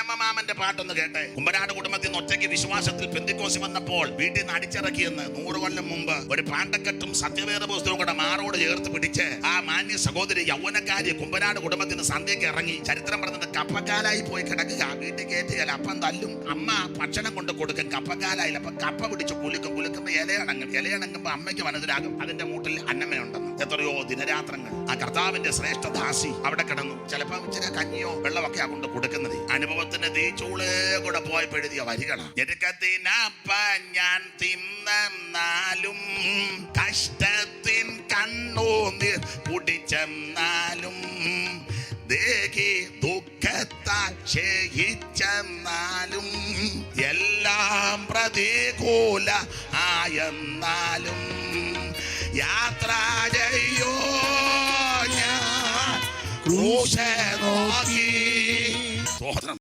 അന്നമ്മ മാമന്റെ പാട്ടൊന്ന് കേട്ടെ? കുമ്പനാട് കുടുംബത്തിൽ നിന്ന് ഒറ്റയ്ക്ക് വിശ്വാസത്തിൽ പെന്തിക്കോസി വന്നപ്പോൾ വീട്ടിൽ നിന്ന് അടിച്ചിറക്കിയെന്ന് നൂറ് കൊല്ലം മുമ്പ് ഒരു പാണ്ടക്കെട്ടും സത്യവേദ പുസ്തകവും കൂടെ മാറോട് ചേർത്ത് പിടിച്ച് ആ മാന്യ സഹോദരി യൗവനക്കാരി കുമ്പനാട് കുടുംബത്തിൽ നിന്ന് സന്ധ്യയ്ക്ക് ഇറങ്ങി ചരിത്രം പറഞ്ഞത് കപ്പക്കാലായി പോയി കിടക്കുക. വീട്ടിൽ കയറ്റിയാൽ അപ്പം തല്ലും. അമ്മ ഭക്ഷണം കൊണ്ട് കൊടുക്കും. കപ്പക്കാലായില്ല. അപ്പൊ കപ്പ പിടിച്ച് കുലുക്കും. കുലുക്കുന്ന ഇലയണങ്ങും ഇലയണങ്ങുമ്പോ അമ്മയ്ക്ക് മനസ്സിലാകും. അതിന്റെ മൂട്ടിൽ അന്നമ്മയുണ്ടെന്ന്. എത്രയോ ദിനരാത്രങ്ങൾ. ആ കർത്താവിന്റെ ശ്രേഷ്ഠ ദാസി അവിടെ കിടന്നു. ചിലപ്പോ ഇച്ചിരി കഞ്ഞിയോ വെള്ളമൊക്കെ കൊണ്ട് കൊടുക്കുന്നത്. അനുഭവത്തിന്റെ തീച്ചൂളെ കൂടെ പോയപ്പോഴെഴുതിയ വരികളാണ് ഞെരുക്കത്തിനപ്പ ഞാൻ തിന്നാലും കഷ്ടത്തിൻ കണ്ണൂന്നിർ കുടിച്ചെന്നാലും ദേഹി ദുഃഖത്താൽ ക്ഷയിച്ചെന്നാലും എല്ലാം പ്രതികൂല ആയെന്നാലും യാത്ര ചെയ്യോ ഞാൻ? ക്രൂശ നോക്കി